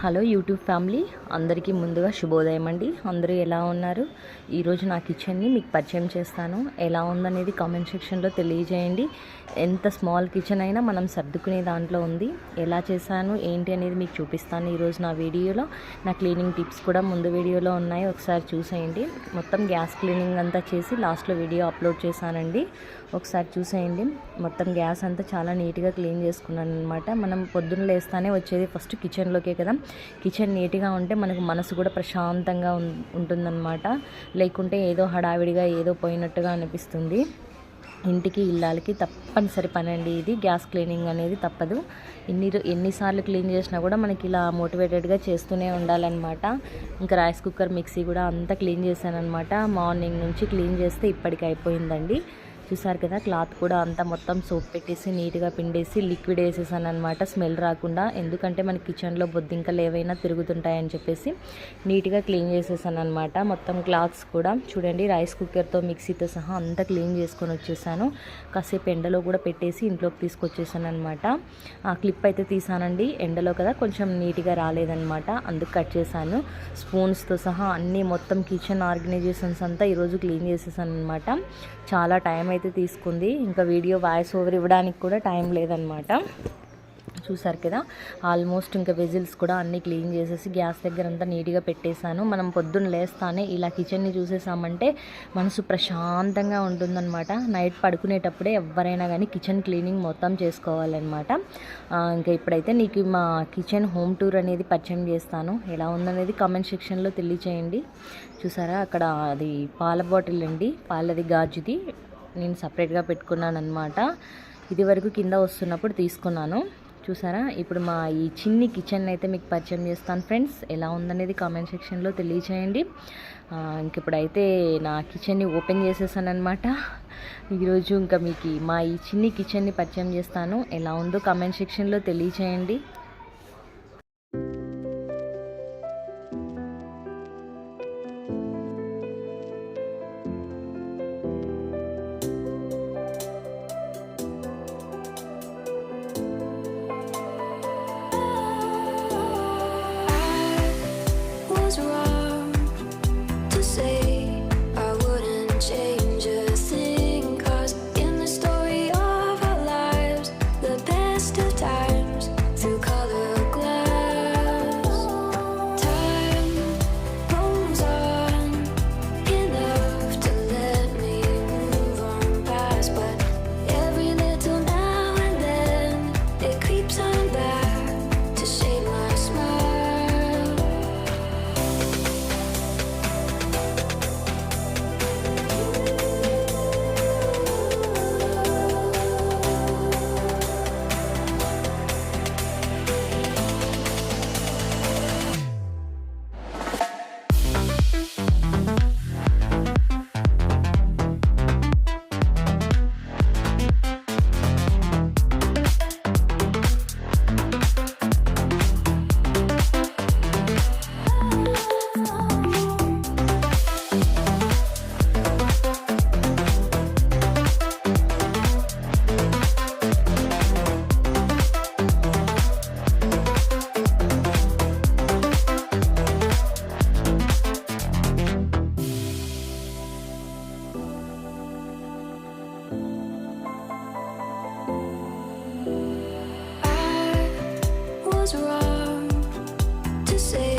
Hello YouTube family అందరికీ ముందుగా శుభోదయం అండి. అందరూ ఎలా ఉన్నారు? ఈరోజు నా కిచెన్ని మీకు పరిచయం చేస్తాను. ఎలా ఉందనేది కామెంట్ సెక్షన్లో తెలియజేయండి. ఎంత స్మాల్ కిచెన్ అయినా మనం సర్దుకునే దాంట్లో ఉంది. ఎలా చేశాను ఏంటి అనేది మీకు చూపిస్తాను ఈరోజు నా వీడియోలో. నా క్లీనింగ్ టిప్స్ కూడా ముందు వీడియోలో ఉన్నాయి. ఒకసారి చూసేయండి. మొత్తం గ్యాస్ క్లీనింగ్ అంతా చేసి లాస్ట్లో వీడియో అప్లోడ్ చేశానండి. ఒకసారి చూసేయండి. మొత్తం గ్యాస్ అంతా చాలా నీట్గా క్లీన్ చేసుకున్నాను అనమాట మనం పొద్దున్న లేస్తానే వచ్చేది ఫస్ట్ కిచెన్లోకే కదా. కిచెన్ నీట్గా ఉంటే మనకు మనసు కూడా ప్రశాంతంగా ఉం- ఉంటుందన్నమాట. లేకుంటే ఏదో హడావిడిగా ఏదో పోయినట్టుగా అనిపిస్తుంది. ఇంటికి ఇల్లాలకి తప్పనిసరి పని అండి ఇది. గ్యాస్ క్లీనింగ్ అనేది తప్పదు. ఎన్ని ఎన్నిసార్లు క్లీన్ చేసినా కూడా మనకి ఇలా మోటివేటెడ్గా చేస్తూనే ఉండాలన్నమాట. ఇంకా రైస్ కుక్కర్ మిక్సీ కూడా అంతా క్లీన్ చేశాను అనమాట మార్నింగ్ నుంచి క్లీన్ చేస్తే ఇప్పటికి అయిపోయిందండి. చూసారు కదా క్లాత్ కూడా అంతా మొత్తం సోప్ పెట్టేసి నీట్గా పిండేసి లిక్విడ్ వేసేసాను అనమాట స్మెల్ రాకుండా. ఎందుకంటే మన కిచెన్లో బొద్దింకలు ఏవైనా తిరుగుతుంటాయని చెప్పేసి నీట్గా క్లీన్ చేసేసాను అనమాట మొత్తం క్లాత్స్ కూడా చూడండి రైస్ కుక్కర్తో మిక్సీతో సహా అంతా క్లీన్ చేసుకొని వచ్చేసాను. కాసేపు ఎండలో కూడా పెట్టేసి ఇంట్లోకి తీసుకొచ్చేసాను అనమాట ఆ క్లిప్ అయితే తీసానండి. ఎండలో కదా కొంచెం నీట్గా రాలేదనమాట అందుకు కట్ చేశాను. స్పూన్స్తో సహా అన్నీ మొత్తం కిచెన్ ఆర్గనైజేషన్స్ అంతా ఈరోజు క్లీన్ చేసేసాను అనమాట చాలా టైం అయితే తీసుకుంది. ఇంకా వీడియో వాయిస్ ఓవర్ ఇవ్వడానికి కూడా టైం లేదనమాట చూసారు కదా? ఆల్మోస్ట్ ఇంకా వెజిల్స్ కూడా అన్నీ క్లీన్ చేసేసి గ్యాస్ దగ్గర అంతా నీట్గా పెట్టేశాను. మనం పొద్దున్న లేస్తానే ఇలా కిచెన్ని చూసేసామంటే మనసు ప్రశాంతంగా ఉంటుందన్నమాట. నైట్ పడుకునేటప్పుడే ఎవరైనా కానీ కిచెన్ క్లీనింగ్ మొత్తం చేసుకోవాలన్నమాట. ఇంకా ఇప్పుడైతే నీకు మా కిచెన్ హోమ్ టూర్ అనేది పరిచయం చేస్తాను. ఎలా ఉందనేది కామెంట్ సెక్షన్లో తెలియచేయండి. చూసారా? అక్కడ అది పాల బాటిల్ అండి. పాలది గాజుది. నేను సపరేట్గా పెట్టుకున్నాను అనమాట ఇది వరకు కింద వస్తున్నప్పుడు తీసుకున్నాను. చూసారా? ఇప్పుడు మా ఈ చిన్ని కిచెన్ అయితే మీకు పరిచయం చేస్తాను ఫ్రెండ్స్. ఎలా ఉందనేది కామెంట్ సెక్షన్లో తెలియచేయండి. ఆ, ఇంక ఇప్పుడైతే నా కిచెన్ని ఓపెన్ చేసేసాను అనమాట ఈరోజు ఇంకా మీకు మా ఈ చిన్ని కిచెన్ని పరిచయం చేస్తాను. ఎలా ఉందో కామెంట్ సెక్షన్లో తెలియచేయండి. say